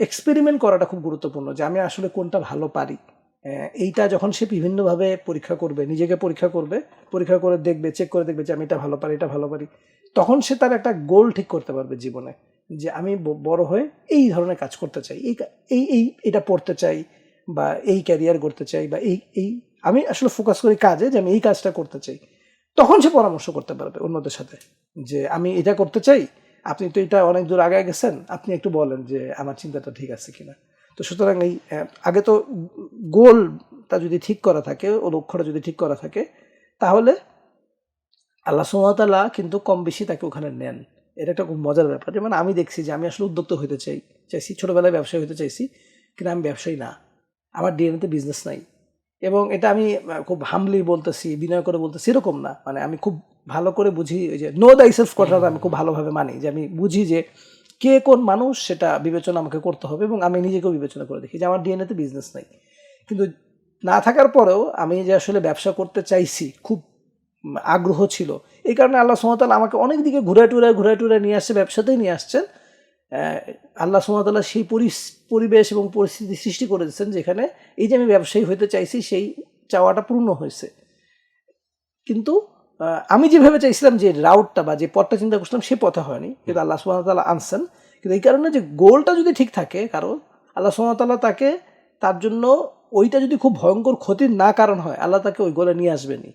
Experiment করাটা খুব গুরুত্বপূর্ণ যে আমি আসলে কোনটা ভালো পারি। এইটা যখন সে বিভিন্নভাবে পরীক্ষা করবে, নিজেকে পরীক্ষা করবে, পরীক্ষা করে দেখবে চেক করে দেখবে যে আমি এটা ভালো পারি, এটা ভালো পারি, তখন সে তার একটা গোল ঠিক করতে পারবে জীবনে যে আমি বড় হয়ে এই ধরনের কাজ করতে চাই, এই এই এই, এটা পড়তে চাই বা এই ক্যারিয়ার করতে চাই বা এই এই, আমি আসলে ফোকাস করি কাজে যে আমি এই কাজটা করতে চাই। তখন সে পরামর্শ করতে পারবে অন্যদের সাথে যে আমি এটা করতে চাই আপনি তো এটা অনেক দূর আগে গেছেন, আপনি একটু বলেন যে আমার চিন্তাটা ঠিক আছে কিনা। তো সুতরাং এই আগে তো গোলটা যদি ঠিক করা থাকে, ও লক্ষ্যটা যদি ঠিক করা থাকে, তাহলে আল্লাহ সুমতাল্লাহ কিন্তু কম বেশি তাকে ওখানে নেন। এটা একটা খুব মজার ব্যাপার। যেমন আমি দেখছি যে আমি আসলে উদ্যোক্তা হতে চাই, চাইছি, ছোটোবেলায় ব্যবসায়ী হতে চাইছি কিন্তু আমি ব্যবসায়ী না। আমার ডিএনএতে বিজনেস নাই। এবং এটা আমি খুব হামলি বলতেছি, বিনয় করে বলতেছি, এরকম না। মানে আমি খুব ভালো করে বুঝি, ওই যে নো দাই সেলফ কথাটা আমি খুব ভালোভাবে মানি, যে আমি বুঝি যে কে কোন মানুষ সেটা বিবেচনা আমাকে করতে হবে এবং আমি নিজেকেও বিবেচনা করে দেখি যে আমার ডিএনএতে বিজনেস নাই। কিন্তু না থাকার পরেও আমি যে আসলে ব্যবসা করতে চাইছি, খুব আগ্রহ ছিল, এই কারণে আল্লাহ সুমতাল আমাকে অনেক দিকে ঘুরে টুরে ঘুরে টুরে নিয়ে আসছে, ব্যবসাতেই নিয়ে আসছেন। আল্লাহ সুমতাল্লাহ সেই পরিবেশ এবং পরিস্থিতি সৃষ্টি করে দিচ্ছেন যেখানে এই যে আমি ব্যবসায়ী হতে চাইছি, সেই চাওয়াটা পূর্ণ হয়েছে। কিন্তু আমি যেভাবে চাইছিলাম যে রাউটটা বা যে পথটা চিন্তা করছিলাম সে পথে হয়নি। কিন্তু আল্লাহ সুমতাল্লাহ আনছেন। কিন্তু এই কারণে যে গোলটা যদি ঠিক থাকে কারও আল্লাহ সুমতাল্লাহ তাকে তার জন্য ওইটা যদি খুব ভয়ঙ্কর ক্ষতির না কারণ হয় আল্লাহ তাকে ওই গোলে নিয়ে আসবেনি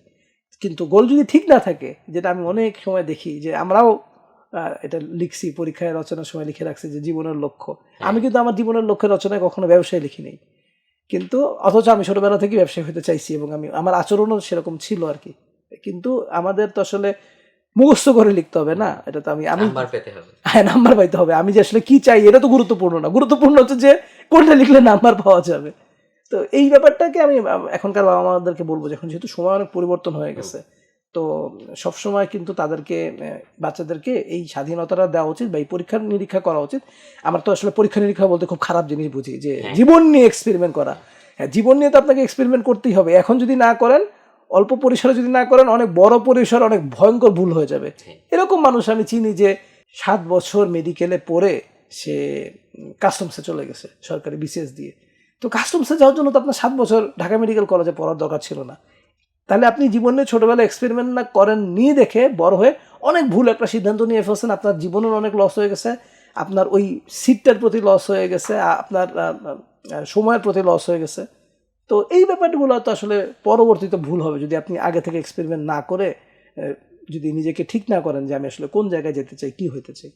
কিন্তু গোল যদি ঠিক না থাকে যেটা আমি অনেক সময় দেখি যে আমরাও এটা লিখছি পরীক্ষায় রচনার সময় লিখে রাখছি যে জীবনের লক্ষ্য। আমি কিন্তু আমার জীবনের লক্ষ্যের রচনায় কখনো ব্যবসায় লিখি নেই। কিন্তু অথচ আমি ছোটবেলা থেকে ব্যবসায়ী হতে চাইছি এবং আমি আমার আচরণও সেরকম ছিল আর কি। কিন্তু আমাদের তো আসলে মুখস্থ করে লিখতে হবে না এটা তো আমি আমি হ্যাঁ নাম্বার পাইতে হবে। আমি যে আসলে কি চাই এটা তো গুরুত্বপূর্ণ না। গুরুত্বপূর্ণ হচ্ছে যে কোনটা লিখলে নাম্বার পাওয়া যাবে। তো এই ব্যাপারটাকে আমি এখনকার বাবা মাদেরকে বলব যখন যেহেতু সময় অনেক পরিবর্তন হয়ে গেছে তো সব সময় কিন্তু তাদেরকে বাচ্চাদেরকে এই স্বাধীনতাটা দেওয়া উচিত বা এই পরীক্ষা নিরীক্ষা করা উচিত। আমার তো আসলে পরীক্ষা নিরীক্ষা বলতে খুব খারাপ জিনিস বুঝি যে হ্যাঁ। জীবন নিয়ে এক্সপেরিমেন্ট করা। হ্যাঁ জীবন নিয়ে তো আপনাকে এক্সপেরিমেন্ট করতেই হবে। এখন যদি না করেন অল্প পরিসরে যদি না করেন অনেক বড় পরিসর অনেক ভয়ঙ্কর ভুল হয়ে যাবে। হ্যাঁ। এরকম মানুষ আমি চিনি যে সাত বছর মেডিকেলে পড়ে সে কাস্টমসে চলে গেছে সরকারি বিসিএস দিয়ে। তো কাস্টমসে যাওয়ার জন্য তো আপনার সাত বছর ঢাকা মেডিকেল কলেজে পড়ার দরকার ছিল না। তাহলে আপনি জীবনে ছোটবেলায় এক্সপেরিমেন্ট না করেন নিয়ে দেখে বড় হয়ে অনেক ভুল একটা সিদ্ধান্ত নিয়ে ফেলছেন আপনার জীবনের অনেক লস হয়ে গেছে আপনার ওই সিটটার প্রতি লস হয়ে গেছে আপনার সময়ের প্রতি লস হয়ে গেছে। তো এই ব্যাপারগুলো তো আসলে পরবর্তীতে ভুল হবে। যদি আপনি আগে থেকে এক্সপেরিমেন্ট না করে যদি নিজেকে ঠিক না করেন যে আমি আসলে কোন জায়গায় যেতে চাই, কি হইতে চাই।